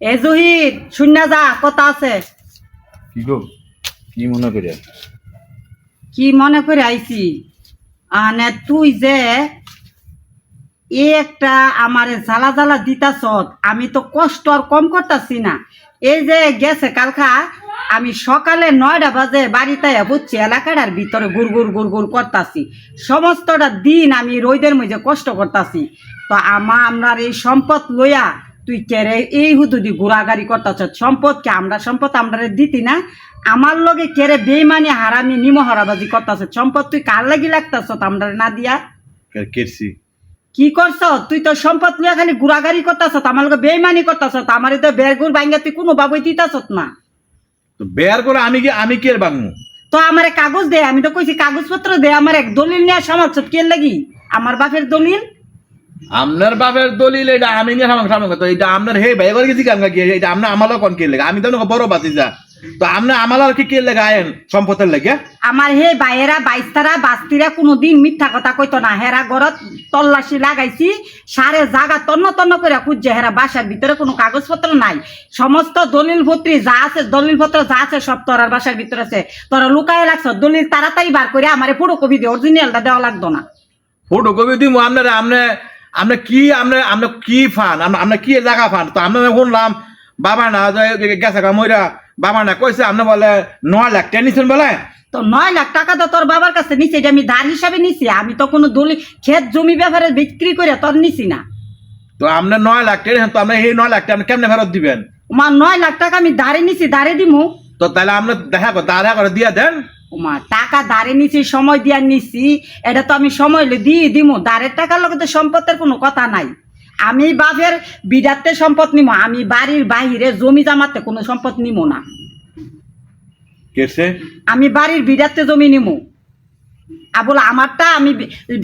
এ জহির শূন্য যা কথা আছে। কি গো কি মনে করে? কি মনে করে আইছি? আনে তুই যে এ একটা আমার জ্বালা জ্বালা দিতাছ আমি তো কষ্ট আর কম করতাছি না। এই যে গেছে কালকা আমি সকালে নয়টা বাজে বাড়িতে বুঝছি এলাকাটার ভিতরে গুড় গুড় গুড় গুড় করতাছি। সমস্তটা দিন আমি রোদের মধ্যে কষ্ট করতাছি। তো আমা আমার এই সম্পদ লইয়া তুই কেরে এই হুদুদি ঘোরাগাড়ি করতেছ। সম্পদ কে? আমরা সম্পদ আমরা দিতি না। আমার লগে কেরে বেইমানি হারামি নিম হারাবাজি করতেছ? সম্পদ তুই কার লাগি লাগতেছ আমরা না দিয়া? কেটছি কি করছ? তুই তো সম্পদ লইয়া খালি ঘোরাগাড়ি করতেছ আমার লগে বেইমানি করতেছ আমার তো বের গুড় ভাঙ্গা তুই কোনো বাবুই দিতাছ না। তো বের করে আমি কি আমি কি বাংমু তো আমার কাগজ দে আমি তো কইছি কাগজপত্র দে আমার এক দলিল নিয়ে সামর্থ্য কে লাগি? আমার বাপের দলিল? আপনার বাপের দলিল এটা আমি নিয়ে সামনে সামনে কথা এটা আপনার হে ভাই করে গেছি কাম কি এটা আপনার আমারও কোন কে লাগে? আমি তো বড় বাতিজা তো আপনার আমার আর কি কে লাগে আয়েন সম্পদের লাগে? আমার হে বাইরা বাইস্তারা বাস্তিরা কোনোদিন মিথ্যা কথা কইতো না। হেরা ঘরত তল্লাশি লাগাইছি সারে জাগা তন্ন তন্ন করে খুঁজছে। হেরা বাসার ভিতরে কোনো কাগজপত্র নাই। সমস্ত দলিল পত্রী যা আছে দলিল পত্র যা আছে সব তোরার বাসার ভিতরে আছে। তোরা লুকায় লাগছ দলিল তাড়াতাড়ি বার করে আমার কবি দিয়ে অরিজিনালটা দেওয়া লাগতো না। ফটো কপি দিমু আপনার আপনি আপনি কি আপনি আপনি কি ফান আপনি কি জায়গা ফান তো আপনি শুনলাম বাবা না গেছে গা মইরা বাবা না কইছে আপনি বলে নয় লাখ টেনিছেন বলে। তো নয় লাখ টাকা তো তোর বাবার কাছে নিছি এটা আমি ধার হিসাবে নিছি। আমি তো কোনো দলিল ক্ষেত জমি ব্যাপারে বিক্রি করে তোর নিছি না। তো আপনি নয় লাখ টেনিছেন তো আপনি এই নয় লাখ টাকা কেমনে ফেরত দিবেন? মা নয় লাখ টাকা আমি ধারে নিছি ধারে দিমু। তো তাহলে আমরা দেখা দেখা করে দিয়া দেন। ওমা টাকা দাঁড়ে নিছি সময় দিয়া নিছি এটা তো আমি সময় লে দিয়ে দিমু। দাঁড়ের টাকার লগে তো সম্পদের কোনো কথা নাই। আমি বাপের বিরাতে সম্পদ নিমো আমি বাড়ির বাহিরে জমি জামাতে কোনো সম্পদ নিমো না। কেসে? আমি বাড়ির বিরাতে জমি নিমু। আবুল আমারটা আমি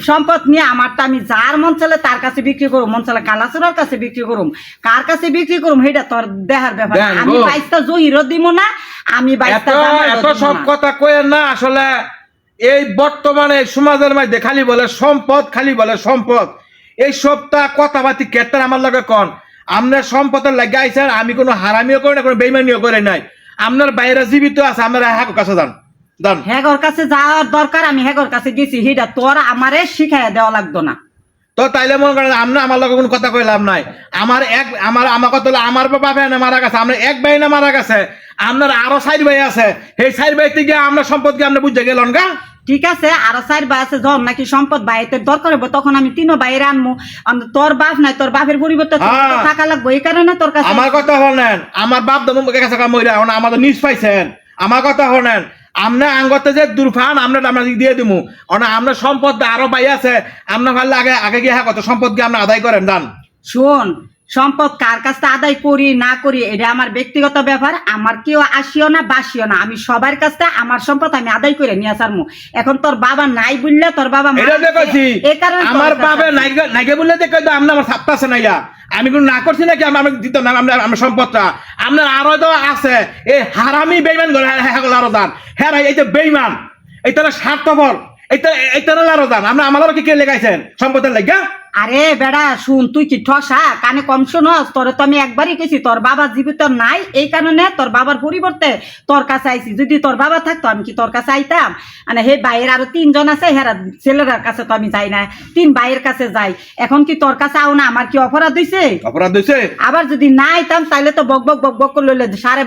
সম্পদ নিয়ে আমারটা আমি যার মন চালে তার কাছে বিক্রি করুম মন চালে কালাচুরার কাছে বিক্রি করুম। কার কাছে বিক্রি করুম সেটা তোর দেহার ব্যাপার। আমি। বাইশটা জহিরও দিব না আমি এত এত সব কথা কয়েন না আসলে এই বর্তমানে সমাজের মধ্যে খালি বলে সম্পদ খালি বলে সম্পদ। এই সবটা কথাবার্তি কেটার আমার লগে কন। আপনার সম্পদের লাগে আইসেন আমি কোনো হারামিও করি না কোনো বেইমানিও করে নাই। আপনার বাইরে জীবিত আছে আপনারা হ্যাঁ কাছে যান। যান। হেগর কাছে যাওয়ার দরকার আমি হেগর কাছে গেছি। হিটা তোর আমারে শিখাইয়া দেওয়া লাগতো না। তো তাইলে মনে করেন আপনি আমার লগে কোনো কথা কইলাম নাই। আমার এক আমার আমার কথা হলো আমার বাবা ভাই না মারা গেছে আমরা এক ভাই না মারা গেছে আপনার আরও চার ভাই আছে। সেই চার ভাই থেকে আমরা সম্পদ কি আপনি বুঝে গেলেন গা? ঠিক আছে আরও চার ভাই আছে যখন নাকি সম্পদ বাইতে দরকার হবে তখন আমি তিনও বাইরে আনব তোর বাপ নাই তোর বাপের পরিবর্তে হ্যাঁ। টাকা লাগবে এই কারণে তোর কাছে আমার কথা শোনেন আমার বাপ দাদু কাছে মহিলা এখন আমাদের নিজ পাইছেন। আমার কথা শোনেন আমরা আঙ্গতে যে দুর্ফান আমরা আমরা দিয়ে দিমু। অনা আমরা সম্পদ আরও পাই আছে। আমরা ভালো আগে আগে গিয়ে হ্যাঁ কত সম্পদ গিয়ে আমরা আদায় করেন, দান। শোন সম্পদ কার কাছে আদায় করি না করি এটা আমার ব্যক্তিগত ব্যাপার আমার কেউ আসিও না বাসিও না। আমি সবার কাছে আমার সম্পদ আমি আদায় করে নিয়ে আসারমু। এখন তোর বাবা নাই বললে তোর বাবা এই কারণে আমার বাবে বললে দেখে আমরা আমার সাপ্তাহ আছে নাইয়া আমি কোনো না করছি নাকি? আমরা দিতাম না আমরা সম্পদটা। আপনার আরও তো আছে। এই হারামি বেইমান হ্যাঁ আরও দান হ্যাঁ এই যে বেইমান এই তারা স্বার্থপর এই তারা আরও দান আমরা আমারও কি কে লেগাইছেন? সম্পদের লেগা? আরে বেড়া শুন তুই কি ঠসা? কানে কম শোনস? তোরে তো আমি একবারই কেছি তোর বাবা জীবিত নাই এই কারণে তোর বাবার পরিবর্তে তোর কাছে আইছি। যদি তোর বাবা থাকতো আমি কি তোর কাছে আইতাম? মানে হে ভাইয়ের আরও তিনজন আছে হেরা ছেলেরার কাছে তো আমি যাই না। তিন ভাইয়ের কাছে যাই। এখন কি তোর কাছে আও না? আমার কি অপরাধ হইছে? অপরাধ হয়েছে আবার যদি না আইতাম তাহলে তো বক বক বক বক করে লইলে সাড়ে